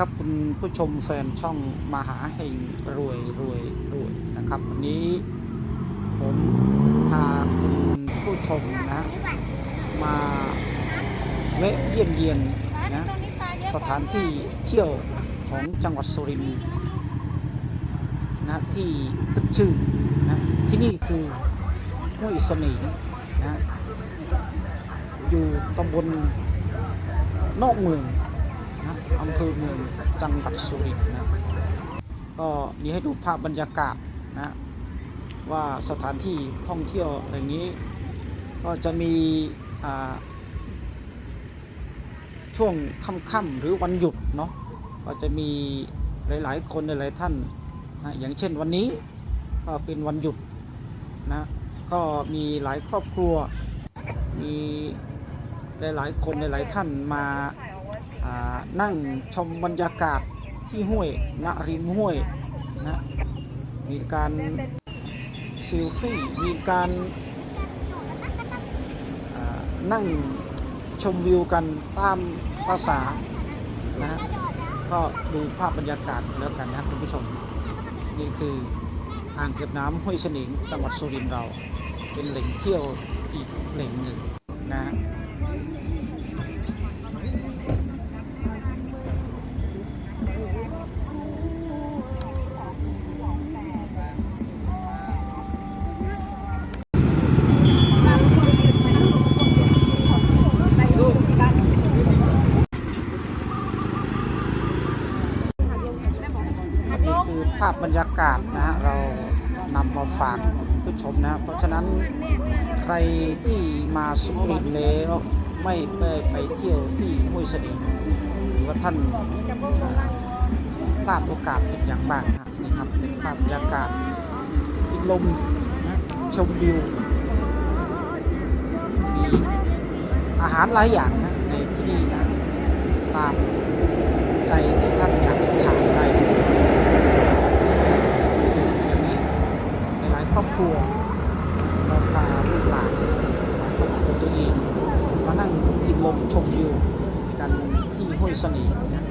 ครับคุณผู้ชมแฟนช่องมหาเฮงรวยรวยรวยนะครับ วันนี้ ผมพาคุณผู้ชมนะมาแวะเยี่ยมเยียนนะสถานที่เที่ยวของจังหวัดสุรินทร์นะที่ขึ้นชื่อนะที่นี่คือห้วยเสนีนะอยู่ตำบลนอกเมือง อำเภอเมืองจังหวัดสุรินทร์นะก็นี่ให้ดูภาพบรรยากาศนะว่าสถานที่ท่องเที่ยวแห่งนี้ ก็จะมีช่วงค่ำๆหรือวันหยุดเนาะก็จะมีหลายๆ คนหลายๆท่านนะอย่างเช่นวันนี้ก็เป็นวันหยุดนะก็มีหลายครอบครัวมีหลายๆคนหลายๆท่านมา นั่งชมบรรยากาศที่ห้วยณริมห้วยนะมีการเซลฟี่มีการานั่งชมวิวกันตามภาษานะฮะก็ดูภาพบรรยากาศแล้วกันนะคุณผู้ชม นี่คืออ่างเก็บน้ำห้วยสนิงจังหวัดสุรินทร์เรา เป็นแหล่งเที่ยวอีกแหล่งหนึ่งนะ กาศนะฮะเรานำมาฝากผู้ชมนะ เพราะฉะนั้นใครที่มาสุรินทร์แล้วไม่ได้ไปเที่ยวที่ห้วยสนิงหรือว่าท่านพลาดโอกาสเป็นอย่างมากนะครับเป็นภาพบรรยากาศกินลมนะชมวิวมีอาหารหลายอย่างนะในที่นี่นะตามใจที่ท่านอยากจะทานได้เลย อย่างนี้หลายๆ ครัวก็พาลูกหลานพาครอบครัวตัวเองมานั่งกินลมชมวิวกันที่ห้วยสนีนะ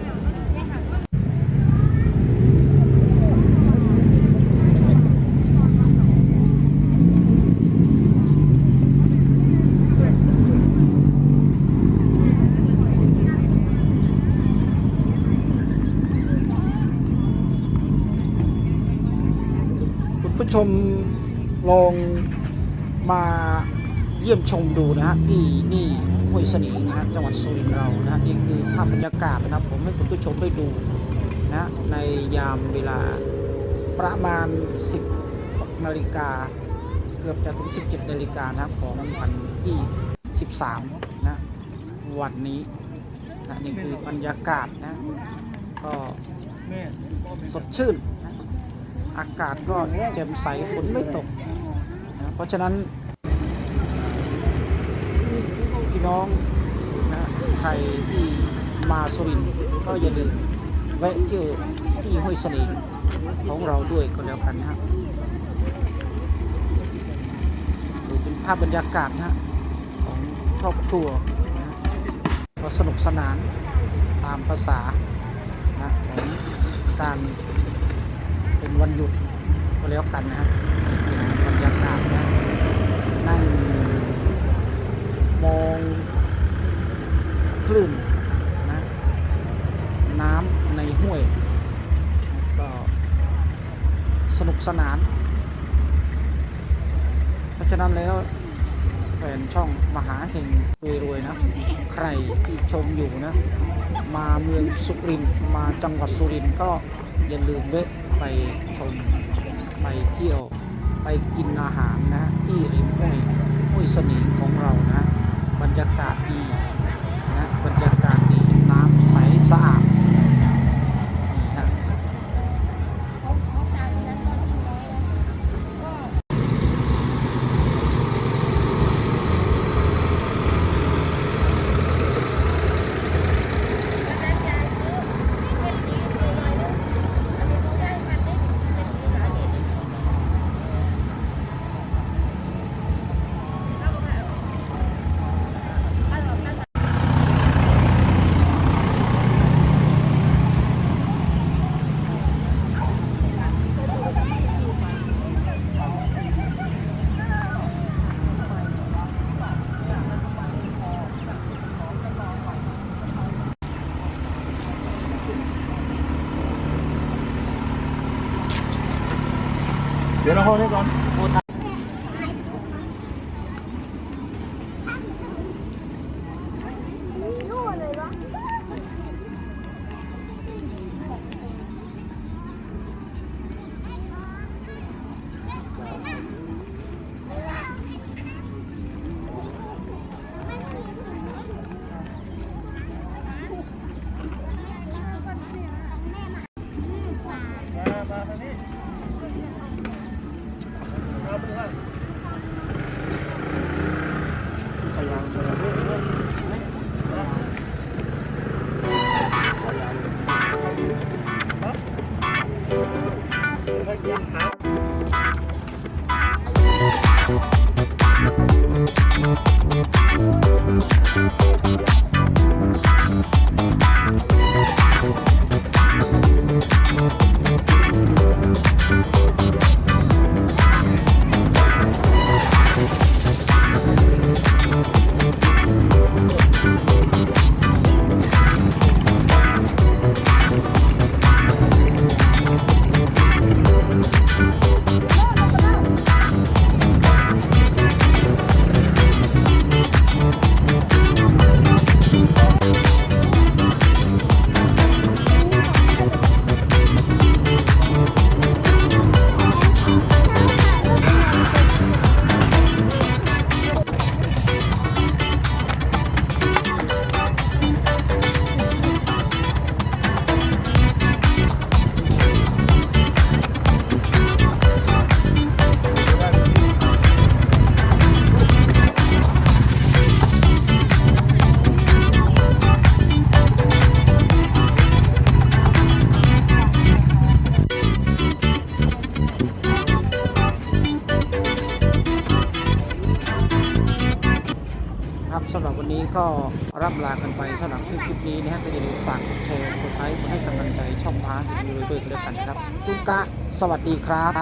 คุณผู้ชม ลองมาเยี่ยมชมดูนะฮะที่นี่ห้วยสนีนะฮะจังหวัดสุรินทร์เรานะฮะนี่คือภาพบรรยากาศนะครับผมให้คุณผู้ชมได้ดูนะในยามเวลาประมาณ 16นาฬิกาเกือบจะถึง 17นาฬิกานะครับของวันที่ 13 นะวันนี้นะนี่คือบรรยากาศนะก็สดชื่นนะอากาศก็แจ่มใสฝนไม่ตก เพราะฉะนั้น พี่น้องนะใครที่มาสุรินก็อย่าลืมแวะเที่ยวที่ห้วยเสนิงของเราด้วยก็แล้วกันนะครับดูเป็นภาพบรรยากาศนะฮะของครอบครัวนะก็สนุกสนานตามภาษานะของการเป็นวันหยุดก็แล้วกันนะฮะเป็นบรรยากาศนะ นั่งมองคลื่นนะน้ำในห้วย ก็สนุกสนาน เพราะฉะนั้นแล้วแฟนช่องมหาเฮงรวยๆนะ ใครที่ชมอยู่นะ มาเมืองสุรินมาจังหวัดสุรินก็อย่าลืมแวะไปชมไปเที่ยว ไปกินอาหารนะที่ริมห้วยห้วยสนิงของเรานะ บรรยากาศดี ยวเรา สำหรับวันนี้ก็ร่ำลากันไปสำหรับคลิปนี้นะฮะก็อย่าลืมฝากกดแชร์กดไลค์กดให้กำลังใจช่องม้าเห็นรวยด้วยกันแล้วกันนะครับจุกะสวัสดีครับ